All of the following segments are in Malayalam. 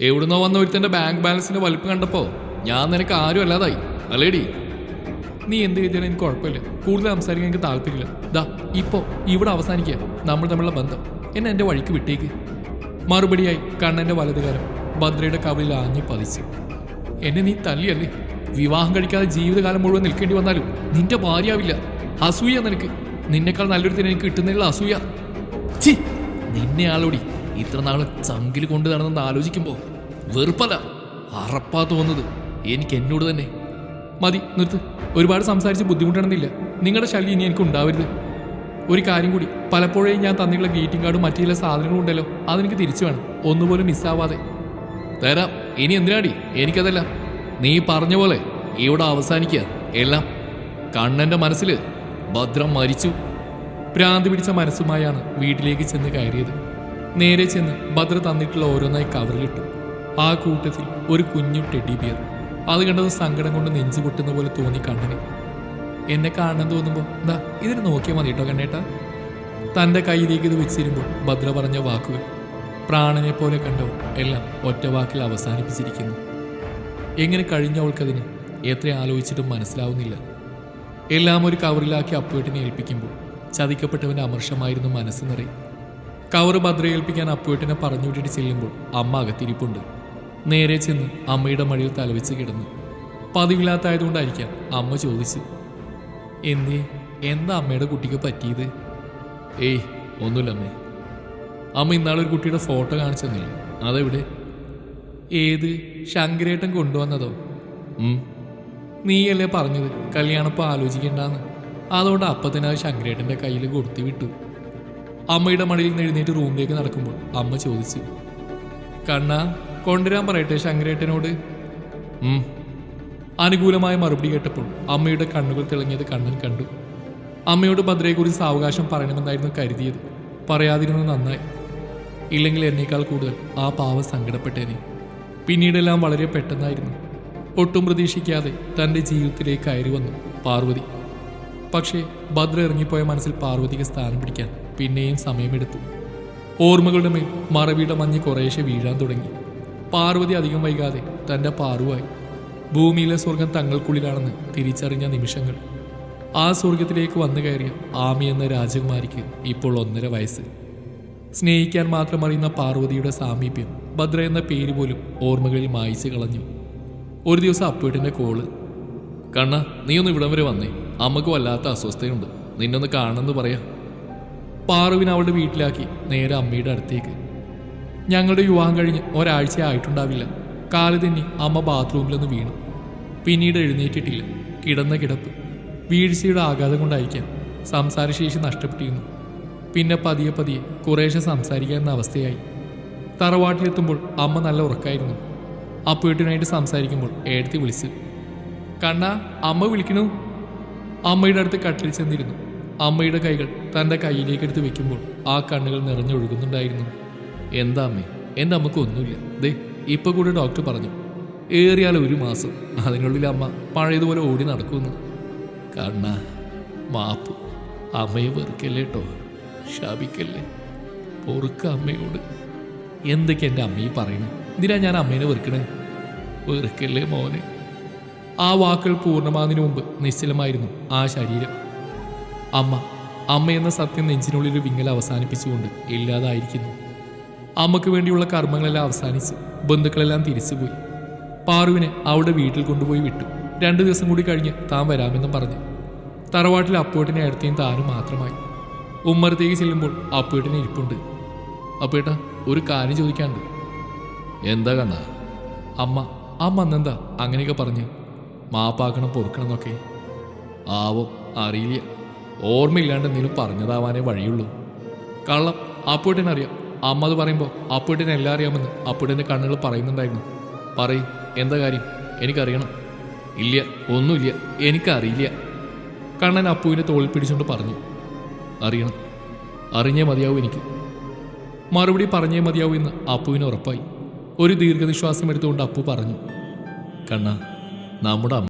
എവിടുന്നോ വന്ന ഒരുത്തന്റെ ബാങ്ക് ബാലൻസിന്റെ വലിപ്പം കണ്ടപ്പോ ഞാൻ നിനക്ക് ആരും അല്ലാതായി. അല്ലേടി? നീ എന്ത് ചെയ്താലും എനിക്ക് കുഴപ്പമില്ല. കൂടുതൽ സംസാരിക്കാൻ എനിക്ക് താല്പര്യമില്ല. ദാ ഇപ്പോ ഇവിടെ അവസാനിക്കുക നമ്മൾ തമ്മിലുള്ള ബന്ധം. എന്നെ എന്റെ വഴിക്ക് വിട്ടേക്ക്. മറുപടിയായി കണ്ണന്റെ വലതുകാരം ഭദ്രയുടെ കവിളിൽ ആഞ്ഞു പതിച്ചു. എന്നെ നീ തല്ലിയല്ലേ? വിവാഹം കഴിക്കാതെ ജീവിതകാലം മുഴുവൻ നിൽക്കേണ്ടി വന്നാലും നിന്റെ ഭാര്യയാവില്ല. അസൂയ നിനക്ക്. നിന്നെക്കാൾ നല്ലൊരു എനിക്ക് കിട്ടുന്നില്ല അസൂയ. ചി നിന്നെ ആളോടി ഇത്ര നാൾ ചങ്കിൽ കൊണ്ട് നടന്നെന്ന് ആലോചിക്കുമ്പോ വെറുപ്പല്ല. അറപ്പാ തോന്നുന്നത് എനിക്ക് എന്നോട് തന്നെ. മതി നിർത്ത്. ഒരുപാട് സംസാരിച്ച് ബുദ്ധിമുട്ടണമെന്നില്ല നിങ്ങളുടെ ശല്യം ഇനി എനിക്ക് ഉണ്ടാവരുത്. ഒരു കാര്യം കൂടി. പലപ്പോഴേ ഞാൻ തന്നിട്ടുള്ള ഗ്രീറ്റിംഗ് കാർഡും മറ്റു ചില സാധനങ്ങളും ഉണ്ടല്ലോ. അതെനിക്ക് തിരിച്ചു വേണം. ഒന്നുപോലും മിസ്സാവാതെ. തരാം. ഇനി എന്തിനാടി? എനിക്കതല്ല. നീ പറഞ്ഞ പോലെ ഇവിടെ അവസാനിക്കുക. എല്ലാം. കണ്ണന്റെ മനസ്സിൽ ഭദ്രം മരിച്ചു. പ്രാന്തി പിടിച്ച മനസ്സുമായാണ് വീട്ടിലേക്ക് ചെന്ന് കയറിയത്. നേരെ ചെന്ന് ഭദ്ര തന്നിട്ടുള്ള ഓരോന്നായി കവറിലിട്ടു. ആ കൂട്ടത്തിൽ ഒരു കുഞ്ഞു ടെഡി ബിയർ. അത് കണ്ടത് സങ്കടം കൊണ്ട് നെഞ്ചു പൊട്ടുന്ന പോലെ തോന്നി കണ്ണിന്. എന്നെ കാണാൻ തോന്നുമ്പോൾ എന്താ ഇതിന് നോക്കിയാൽ മതി കേട്ടോ കണ്ണേട്ടാ? തന്റെ കയ്യിലേക്ക് ഇത് വെച്ചിരുമ്പോൾ ഭദ്ര പറഞ്ഞ വാക്കുകൾ പ്രാണനെ പോലെ കണ്ടവൾ എല്ലാം ഒറ്റ വാക്കിൽ അവസാനിപ്പിച്ചിരിക്കുന്നു. എങ്ങനെ കഴിഞ്ഞവൾക്കതിന് എത്ര ആലോചിച്ചിട്ടും മനസ്സിലാവുന്നില്ല. എല്ലാം ഒരു കവറിലാക്കി അപ്പുവേട്ടിനെ ഏൽപ്പിക്കുമ്പോൾ ചതിക്കപ്പെട്ടവന്റെ അമർഷമായിരുന്നു മനസ്സ് നിറയെ. കവറ് ഭദ്ര ഏൽപ്പിക്കാൻ അപ്പുവേട്ടിനെ പറഞ്ഞു വിട്ടിട്ട് ചെല്ലുമ്പോൾ അമ്മ അകത്തിരിപ്പുണ്ട്. നേരെ ചെന്ന് അമ്മയുടെ മടിയിൽ തലവെച്ച് കിടന്നു. പതിവില്ലാത്തായതുകൊണ്ടായിരിക്കാം അമ്മ ചോദിച്ചു എന്തേ എന്താ അമ്മയുടെ കുട്ടിക്ക് പറ്റിയത്? ഏയ് ഒന്നുമില്ലമ്മേ അമ്മ. ഇന്നാളൊരു കുട്ടിയുടെ ഫോട്ടോ കാണിച്ചെന്നില്ല അതെവിടെ? ഏത്? ശങ്കരേട്ടൻ കൊണ്ടുവന്നതോ. നീയല്ലേ പറഞ്ഞത്? കല്യാണപ്പം ആലോചിക്കേണ്ടാന്ന്. അതുകൊണ്ട് അപ്പം തന്നെ അത് ശങ്കരേട്ടന്റെ കയ്യിൽ കൊടുത്തു വിട്ടു അമ്മയുടെ മടിയിൽ നിന്ന് എഴുന്നേറ്റ് റൂമിലേക്ക് നടക്കുമ്പോൾ അമ്മ ചോദിച്ചു കണ്ണ കൊണ്ടുവരാൻ പറയട്ടെ ശങ്കരേട്ടനോട്. അനുകൂലമായ മറുപടി കേട്ടപ്പോൾ അമ്മയുടെ കണ്ണുകൾ തിളങ്ങിയത് കണ്ണൻ കണ്ടു. അമ്മയോട് ഭദ്രയെക്കുറിച്ച് സാവകാശം പറയണമെന്നായിരുന്നു കരുതിയത്. പറയാതിരുന്നത് നന്നായി. ഇല്ലെങ്കിൽ എന്നേക്കാൾ കൂടുതൽ ആ പാവം സങ്കടപ്പെട്ടേനെ. പിന്നീടെല്ലാം വളരെ പെട്ടെന്നായിരുന്നു. ഒട്ടും പ്രതീക്ഷിക്കാതെ തന്റെ ജീവിതത്തിലേക്ക് കയറി വന്നു പാർവതി. പക്ഷേ ഭദ്ര ഇറങ്ങിപ്പോയ മനസ്സിൽ പാർവതിക്ക് സ്ഥാനം പിടിക്കാൻ പിന്നെയും സമയമെടുത്തു. ഓർമ്മകളുടെ മേൽ മറവിയുടെ മഞ്ഞ് കുറേശ്ശെ വീഴാൻ തുടങ്ങി. പാർവതി അധികം വൈകാതെ തന്റെ പാറുവായി. ഭൂമിയിലെ സ്വർഗം തങ്ങൾക്കുള്ളിലാണെന്ന് തിരിച്ചറിഞ്ഞ നിമിഷങ്ങൾ. ആ സ്വർഗത്തിലേക്ക് വന്നു കയറിയ ആമി എന്ന രാജകുമാരിക്ക് ഇപ്പോൾ ഒന്നര വയസ്സ്. സ്നേഹിക്കാൻ മാത്രം അറിയുന്ന പാർവതിയുടെ സാമീപ്യം ഭദ്ര എന്ന പേര് പോലും ഓർമ്മകളിൽ മായിച്ചു കളഞ്ഞു. ഒരു ദിവസം അപ്പേട്ടിന്റെ കോൾ കണ്ണ നീ ഒന്ന് ഇവിടം വരെ വന്നേ. അമ്മയ്ക്ക് വല്ലാത്ത അസ്വസ്ഥയുണ്ട് നിന്നൊന്ന് കാണണമെന്ന് പറയാം. പാറുവിനെ അവളുടെ വീട്ടിലാക്കി നേരെ അമ്മയുടെ അടുത്തേക്ക്. ഞങ്ങളുടെ വിവാഹം കഴിഞ്ഞ് ഒരാഴ്ച ആയിട്ടുണ്ടാവില്ല. കാൽ തന്നെ അമ്മ ബാത്റൂമിലൊന്ന് വീണു. പിന്നീട് എഴുന്നേറ്റിട്ടില്ല. കിടന്ന കിടപ്പ്. വീഴ്ചയുടെ ആഘാതം കൊണ്ടായിരിക്കാം സംസാരശേഷി നഷ്ടപ്പെട്ടിരുന്നു പിന്നെ പതിയെ പതിയെ കുറേശ്ശെ സംസാരിക്കാവുന്ന അവസ്ഥയായി. തറവാട്ടിലെത്തുമ്പോൾ അമ്മ നല്ല ഉറക്കായിരുന്നു. അപ്പുവേട്ടിനായിട്ട് സംസാരിക്കുമ്പോൾ ഏടത്തി വിളിച്ചു കണ്ണ അമ്മ വിളിക്കണു? അമ്മയുടെ അടുത്ത് കട്ടിൽ ചെന്നിരുന്നു. അമ്മയുടെ കൈകൾ തന്റെ കയ്യിലേക്ക് എടുത്ത് വെക്കുമ്പോൾ ആ കണ്ണുകൾ നിറഞ്ഞൊഴുകുന്നുണ്ടായിരുന്നു. എന്താ അമ്മേ? എന്റെ അമ്മയ്ക്ക് ഒന്നുമില്ല. ദേ ഇപ്പൊ കൂടെ ഡോക്ടർ പറഞ്ഞു. ഏറിയാൽ ഒരു മാസം. അതിനുള്ളിൽ അമ്മ പഴയതുപോലെ ഓടി നടക്കുമെന്ന്. കണ്ണ മാപ്പ്. അമ്മയെ വെറുക്കല്ലേ കേട്ടോ ശാപിക്കല്ലേ? പൊറുക്ക അമ്മയോട്. എന്തൊക്കെ എന്റെ അമ്മയെ പറയണേ? എന്തിനാ ഞാൻ അമ്മേനെ വെറുക്കണേ? വെറുക്കല്ലേ മോനെ. ആ വാക്കുകൾ പൂർണമാകുന്നതിന് മുമ്പ് നിശ്ചലമായിരുന്നു ആ ശരീരം. അമ്മ അമ്മ എന്ന സത്യം നെഞ്ചിനുള്ളിൽ വിങ്ങൽ അവസാനിപ്പിച്ചുകൊണ്ട് ഇല്ലാതായിരിക്കുന്നു. അമ്മയ്ക്ക് വേണ്ടിയുള്ള കർമ്മങ്ങളെല്ലാം അവസാനിച്ച് ബന്ധുക്കളെല്ലാം തിരിച്ചുപോയി. പാറുവിനെ അവളുടെ വീട്ടിൽ കൊണ്ടുപോയി വിട്ടു. രണ്ടു ദിവസം കൂടി കഴിഞ്ഞ് താൻ വരാമെന്നും പറഞ്ഞു. തറവാട്ടിൽ അപ്പുവേട്ടിനെ അടുത്തേയും താനും മാത്രമായി. ഉമ്മറത്തേക്ക് ചെല്ലുമ്പോൾ അപ്പുവേട്ടിന് ഇരിപ്പുണ്ട്. അപ്പേട്ടാ ഒരു കാര്യം ചോദിക്കാണ്ട് എന്താ കണ്ണ? അമ്മ അമ്മ അന്നെന്താ അങ്ങനെയൊക്കെ പറഞ്ഞ്? മാപ്പാക്കണം പൊറുക്കണം എന്നൊക്കെ ആവോ അറിയില്ല. ഓർമ്മയില്ലാണ്ട് എന്തെങ്കിലും പറഞ്ഞതാവാനേ വഴിയുള്ളൂ. കള്ളം അപ്പൂട്ടിനറിയാം അമ്മ അത് പറയുമ്പോൾ അപ്പൂട്ടിനെ എല്ലാം അറിയാമെന്ന് അപ്പൂട്ടിന്റെ കണ്ണുകൾ പറയുന്നുണ്ടായിരുന്നു. പറയും എന്താ കാര്യം? എനിക്കറിയണം. ഇല്ല ഒന്നുമില്ല. എനിക്കറിയില്ല. കണ്ണൻ അപ്പുവിനെ തോളിൽ പിടിച്ചുകൊണ്ട് പറഞ്ഞു. അറിയണം. അറിഞ്ഞേ മതിയാവും എനിക്ക്. മറുപടി പറഞ്ഞേ മതിയാവൂ എന്ന് അപ്പുവിന് ഉറപ്പായി. ഒരു ദീർഘനിശ്വാസം എടുത്തുകൊണ്ട് അപ്പു പറഞ്ഞു. കണ്ണ നമ്മുടെ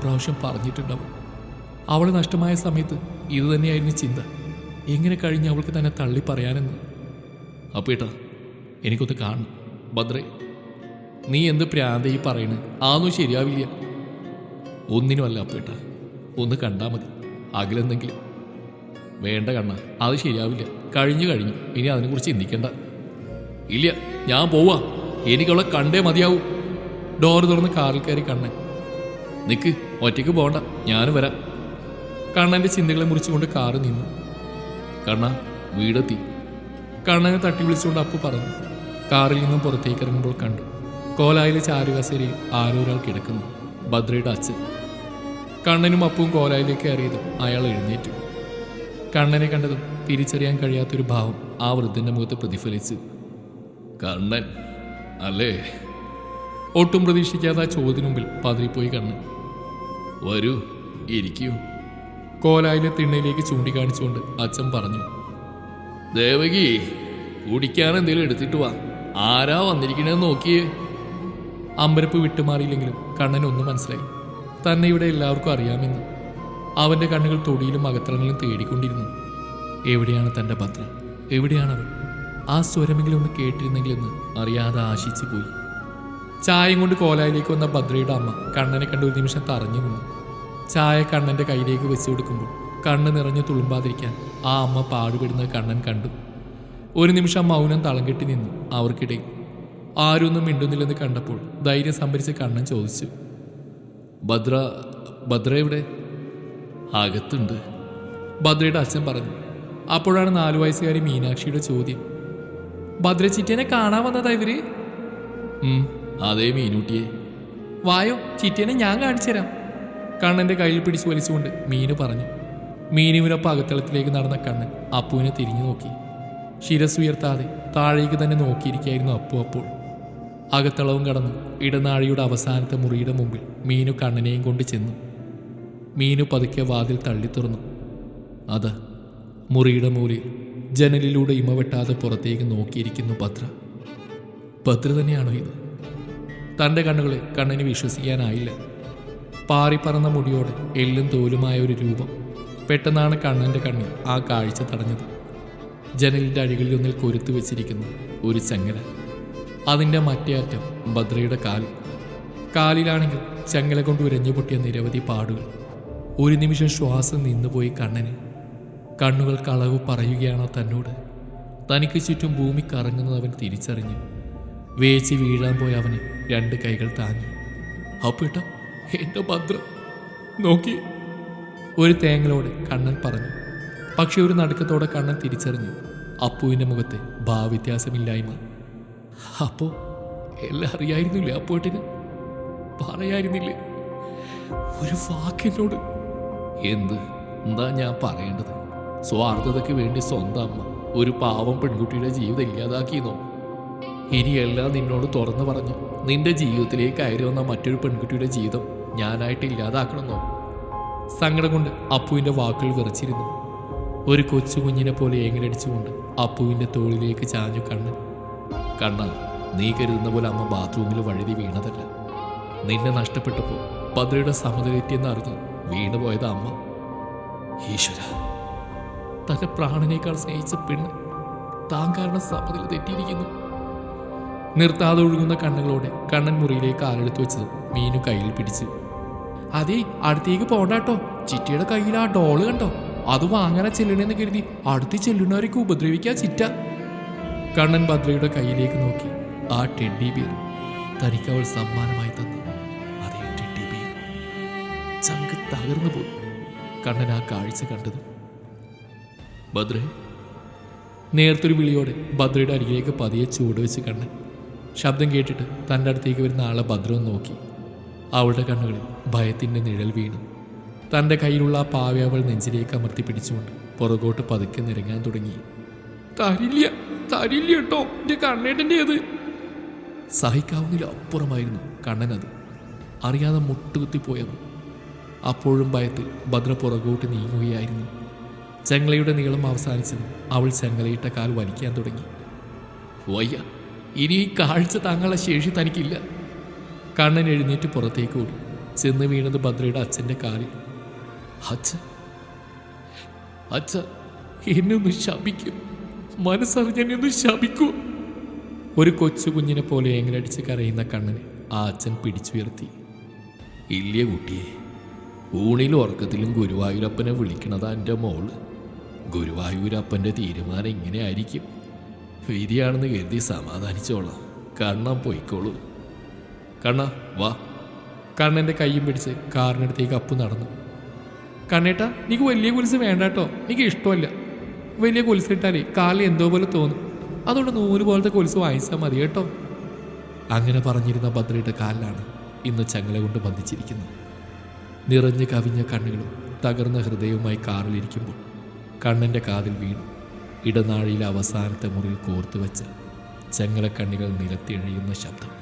പ്രാവശ്യം പറഞ്ഞിട്ടുണ്ടാവും. അവൾ നഷ്ടമായ സമയത്ത് ഇത് തന്നെയായിരുന്നു ചിന്ത. എങ്ങനെ കഴിഞ്ഞ് അവൾക്ക് തന്നെ തള്ളി പറയാനെന്ന്? അപ്പേട്ടാ എനിക്കൊന്ന് കാണണം. ഭദ്രേ നീ എന്ത് പ്രാന്തീ ഈ പറയണ്? ആന്നും ശരിയാവില്ല. ഒന്നിനുമല്ല അപ്പേട്ട ഒന്ന് കണ്ടാൽ മതി. അകലെന്തെങ്കിലും. വേണ്ട കണ്ണ അത് ശരിയാവില്ല. കഴിഞ്ഞു കഴിഞ്ഞു ഇനി അതിനെക്കുറിച്ച് ചിന്തിക്കണ്ട. ഇല്ല ഞാൻ പോവാ. എനിക്കവളെ കണ്ടേ മതിയാവൂ. ഡോർ തുറന്ന് കാറിൽ കയറി കണ്ണൻ നിക്ക് ഒറ്റയ്ക്ക് പോകണ്ട ഞാനും വരാം. കണ്ണന്റെ ചിന്തകളെ മുറിച്ചുകൊണ്ട് കാറ് നിന്നു. കണ്ണ വീടെത്തി. കണ്ണനെ തട്ടി വിളിച്ചുകൊണ്ട് അപ്പു പറഞ്ഞു. കാറിൽ നിന്നും പുറത്തേക്ക് ഇറങ്ങുമ്പോൾ കണ്ടു. കോലായിലെ ചാരുകസേരയിൽ ആരോ ഒരാൾ കിടക്കുന്നു. ഭദ്രയുടെ അച്ഛൻ. കണ്ണനും അപ്പുവും കോലായിലേക്ക് കയറിയതും അയാൾ എഴുന്നേറ്റു. കണ്ണനെ കണ്ടതും തിരിച്ചറിയാൻ കഴിയാത്തൊരു ഭാവം ആ വൃദ്ധന്റെ മുഖത്ത് പ്രതിഫലിച്ചു. കണ്ണൻ അല്ലേ? ഒട്ടും പ്രതീക്ഷിക്കാതെ ആ ചോദ്യത്തിന് പതിരിപ്പോയി കണ്ണൻ. വരൂ ഇരിക്കൂ. കോലായിലെ തിണ്ണയിലേക്ക് ചൂണ്ടിക്കാണിച്ചുകൊണ്ട് അച്ഛൻ പറഞ്ഞു ദേവകി കുടിക്കാൻ എന്തെങ്കിലും എടുത്തിട്ട് വാ. ആരാ വന്നിരിക്കണേന്ന് നോക്കിയേ. അമ്പരപ്പ് വിട്ടുമാറിയില്ലെങ്കിലും കണ്ണൻ ഒന്നും മനസ്സിലായി. തന്നെ ഇവിടെ എല്ലാവർക്കും അറിയാമെന്ന്. അവന്റെ കണ്ണുകൾ തൊടിയിലും അകത്തളങ്ങളിലും തേടിക്കൊണ്ടിരുന്നു. എവിടെയാണ് തന്റെ ഭദ്ര എവിടെയാണവൾ ആ സ്വരമെങ്കിലും ഒന്ന് കേട്ടിരുന്നെങ്കിലെന്ന് അറിയാതെ ആശിച്ചു പോയി. ചായയും കൊണ്ട് കോലായിലേക്ക് വന്ന ഭദ്രയുടെ അമ്മ കണ്ണനെ കണ്ട ഒരു നിമിഷം തറഞ്ഞു നിന്നു. ചായ കണ്ണന്റെ കയ്യിലേക്ക് വെച്ചു കൊടുക്കുമ്പോൾ കണ്ണ് നിറഞ്ഞു തുളുമ്പാതിരിക്കാൻ ആ അമ്മ പാടുപെടുന്നത് കണ്ണൻ കണ്ടു. ഒരു നിമിഷം മൗനം തളം കെട്ടി നിന്നു അവർക്കിടയിൽ. ആരൊന്നും മിണ്ടുന്നില്ലെന്ന് കണ്ടപ്പോൾ ധൈര്യം സംഭരിച്ച് കണ്ണൻ ചോദിച്ചു. ഭദ്ര ഭദ്ര എവിടെ? അകത്തുണ്ട്. ഭദ്രയുടെ അച്ഛൻ പറഞ്ഞു. അപ്പോഴാണ് നാലു വയസ്സുകാരി മീനാക്ഷിയുടെ ചോദ്യം. ഭദ്ര ചിറ്റേനെ കാണാൻ വന്നതാ ഇവർ? ഉം, അതേ മീനൂട്ടിയെ. വായോ ചിറ്റിയനെ ഞാൻ കാണിച്ചു തരാം കണ്ണന്റെ കയ്യിൽ പിടിച്ചു വലിച്ചുകൊണ്ട് മീനു പറഞ്ഞു. മീനുവിനൊപ്പം അകത്തളത്തിലേക്ക് നടന്ന കണ്ണൻ അപ്പുവിനെ തിരിഞ്ഞു നോക്കി. ശിരസ് ഉയർത്താതെ താഴേക്ക് തന്നെ നോക്കിയിരിക്കായിരുന്നു അപ്പു അപ്പോൾ. അകത്തളവും കടന്നു ഇടനാഴിയുടെ അവസാനത്തെ മുറിയുടെ മുമ്പിൽ മീനു കണ്ണനെയും കൊണ്ട് ചെന്നു. മീനു പതുക്കെ വാതിൽ തള്ളി തുറന്നു. അത് മുറിയുടെ മൂലയിൽ ജനലിലൂടെ ഇമ വെട്ടാതെ പുറത്തേക്ക് നോക്കിയിരിക്കുന്നു പത്ര. പത്ര തന്നെയാണോ ഇത്? തന്റെ കണ്ണുകളെ കണ്ണിന് വിശ്വസിക്കാനായില്ല. പാറിപ്പറന്ന മുടിയോടെ എല്ലും തോലുമായ ഒരു രൂപം പെട്ടെന്നാണ് കണ്ണന്റെ കണ്ണിൽ ആ കാഴ്ച തടഞ്ഞത്. ജനലിന്റെ അഴികളിലൊന്നിൽ കൊരുത്തു വെച്ചിരിക്കുന്ന ഒരു ചങ്ങല. അതിന്റെ മറ്റേ അറ്റം ഭദ്രയുടെ കാൽ കാലിലാണെങ്കിൽ ചങ്ങല കൊണ്ട് ഉരഞ്ഞു പൊട്ടിയ നിരവധി പാടുകൾ. ഒരു നിമിഷം ശ്വാസം നിന്നുപോയി കണ്ണന്. കണ്ണുകൾ കളവ് പറയുകയാണോ തന്നോട്? തനിക്ക് ചുറ്റും ഭൂമി കറങ്ങുന്നത് അവൻ തിരിച്ചറിഞ്ഞു. വേച്ച് വീഴാൻ പോയ അവന് രണ്ട് കൈകൾ താങ്ങി. അപ്പേട്ട എന്റെ ഭദ്രം നോക്കി. ഒരു തേങ്ങലോടെ കണ്ണൻ പറഞ്ഞു. പക്ഷെ ഒരു നടുക്കത്തോടെ കണ്ണൻ തിരിച്ചറിഞ്ഞു. അപ്പുവിന്റെ മുഖത്തെ ഭാവ്യത്യാസമില്ലായ്മ അപ്പോ എല്ലാം അറിയായിരുന്നില്ലേ അപ്പോട്ടിന് പറയായിരുന്നില്ലേ. ഒരു വാക്കിനോട് എന്ത്? എന്താ ഞാൻ പറയേണ്ടത്? സ്വാർത്ഥതയ്ക്ക് വേണ്ടി സ്വന്തം അമ്മ ഒരു പാവം പെൺകുട്ടിയുടെ ജീവിതം ഇല്ലാതാക്കിയെന്നോ? ഇനിയെല്ലാം നിന്നോട് തുറന്നു പറഞ്ഞു. നിന്റെ ജീവിതത്തിലേക്ക് കയറി വന്ന മറ്റൊരു പെൺകുട്ടിയുടെ ജീവിതം ഞാനായിട്ട് ഇല്ലാതാക്കണമെന്നോ? സങ്കടം കൊണ്ട് അപ്പുവിന്റെ വാക്കുകൾ വിറച്ചിരുന്നു. ഒരു കൊച്ചു കുഞ്ഞിനെ പോലെ ഏങ്ങലടിച്ചുകൊണ്ട് അപ്പുവിന്റെ തോളിലേക്ക് ചാഞ്ഞു കണ്ണൻ കണ്ണ നീ കരുതുന്ന പോലെ അമ്മ ബാത്റൂമിൽ വഴുതി വീണതല്ല. നിന്നെ നഷ്ടപ്പെട്ടപ്പോൾ പദ്രയുടെ സമതയെത്തിയെന്ന് അറിഞ്ഞ് വീണുപോയത് അമ്മ. ഈശ്വര തന്റെ പ്രാണനേക്കാൾ സ്നേഹിച്ച പെണ്ണ് താൻ കാരണം തെറ്റിയിരിക്കുന്നു. നിർത്താതെ ഒഴുകുന്ന കണ്ണുകളോടെ കണ്ണൻ മുറിയിലേക്ക് കാലെടുത്ത് വെച്ചത് മീനു കയ്യിൽ പിടിച്ച്. അതേ അടുത്തേക്ക് പോണ്ടാട്ടോ. ചിറ്റിയുടെ കയ്യിൽ ആ ഡോൾ കണ്ടോ? അത് വാങ്ങാനാ ചെല്ലണെന്ന് കരുതി അടുത്ത് ചെല്ലുന്നവരേക്ക് ഉപദ്രവിക്കാ ചിറ്റ. കണ്ണൻ ഭദ്രയുടെ കയ്യിലേക്ക് നോക്കി. ആ ടെഡി ബിയർ തനിക്ക് അവൾ സമ്മാനമായി തന്നു. അതേ ടെഡി ബിയർ ചങ്ക് തകർന്നു പോയി. കണ്ണൻ ആ കാഴ്ച കണ്ടതും ഭദ്രേ. നേർത്തൊരു വിളിയോടെ ഭദ്രയുടെ അരികിലേക്ക് പതിയെ ചൂട് വെച്ച് കണ്ണൻ ശബ്ദം കേട്ടിട്ട് തന്റെ അടുത്തേക്ക് വരുന്ന ആളെ ഭദ്രം നോക്കി. അവളുടെ കണ്ണുകളിൽ ഭയത്തിന്റെ നിഴൽ വീണു. തന്റെ കയ്യിലുള്ള ആ പാവ അവൾ നെഞ്ചിലേക്ക് അമർത്തി പിടിച്ചുകൊണ്ട് പുറകോട്ട് പതുക്കെ നിരങ്ങാൻ തുടങ്ങി. തരില്ല തരില്ല കേട്ടോ എന്റെ കണ്ണേട്ടന്റെ അത് സഹിക്കാവുന്നതിൽ അപ്പുറമായിരുന്നു കണ്ണനത് അറിയാതെ മുട്ടുകുത്തിപ്പോയവൻ അപ്പോഴും ഭയത്തിൽ ഭദ്ര പുറകോട്ട് നീങ്ങുകയായിരുന്നു. ചെങ്ങളയുടെ നീളം അവസാനിച്ചതും അവൾ ചെങ്ങലയിട്ട കാൽ വലിക്കാൻ തുടങ്ങി. വയ്യ ഇനി ഈ കാഴ്ച താങ്കളുടെ ശേഷി തനിക്കില്ല. കണ്ണൻ എഴുന്നേറ്റ് പുറത്തേക്ക് ഓടി. ചെന്ന് വീണത് ഭദ്രയുടെ അച്ഛന്റെ കാലിൽ. അച്ഛ അച്ഛ എന്നൊന്ന് ശപിക്കും. മനസ്സറിഞ്ഞ് ശപിക്കൂ. ഒരു കൊച്ചു കുഞ്ഞിനെ പോലെ എങ്ങനടിച്ച് കരയുന്ന കണ്ണനെ ആ അച്ഛൻ പിടിച്ചുയർത്തി. ഇല്ലേ കുട്ടിയെ ഊണിലും ഉറക്കത്തിലും ഗുരുവായൂരപ്പനെ വിളിക്കണതാ എന്റെ മോൾ. ഗുരുവായൂരപ്പന്റെ തീരുമാനം ഇങ്ങനെ ആയിരിക്കും വിധിയാണെന്ന് കരുതി സമാധാനിച്ചോളാം. കണ്ണാൻ പോയിക്കോളൂ. കണ്ണ വാ. കണ്ണന്റെ കൈയും പിടിച്ച് കാറിനടുത്തേക്ക് അപ്പു നടന്നു. കണ്ണേട്ട നീക്ക് വലിയ കുലിസ് വേണ്ട കേട്ടോ എനിക്ക് ഇഷ്ടമല്ല. വലിയ കുലിസ് ഇട്ടാലേ കാലിൽ എന്തോ പോലെ തോന്നും. അതുകൊണ്ട് നൂൽ പോലത്തെ കുലിസ് വാങ്ങിച്ചാൽ മതി കേട്ടോ. അങ്ങനെ പറഞ്ഞിരുന്ന ഭദ്രയുടെ കാലിലാണ് ഇന്ന് ചങ്ങല കൊണ്ട് ബന്ധിച്ചിരിക്കുന്നത്. നിറഞ്ഞു കവിഞ്ഞ കണ്ണുകളും തകർന്ന ഹൃദയവുമായി കാറിലിരിക്കുമ്പോൾ കണ്ണന്റെ കാതിൽ വീണു. ഇടനാഴിയിലെ അവസാനത്തെ മുറിയിൽ കോർത്തു വെച്ച ചങ്ങലക്കണ്ണികൾ നിലത്തിഴയുന്ന ശബ്ദം.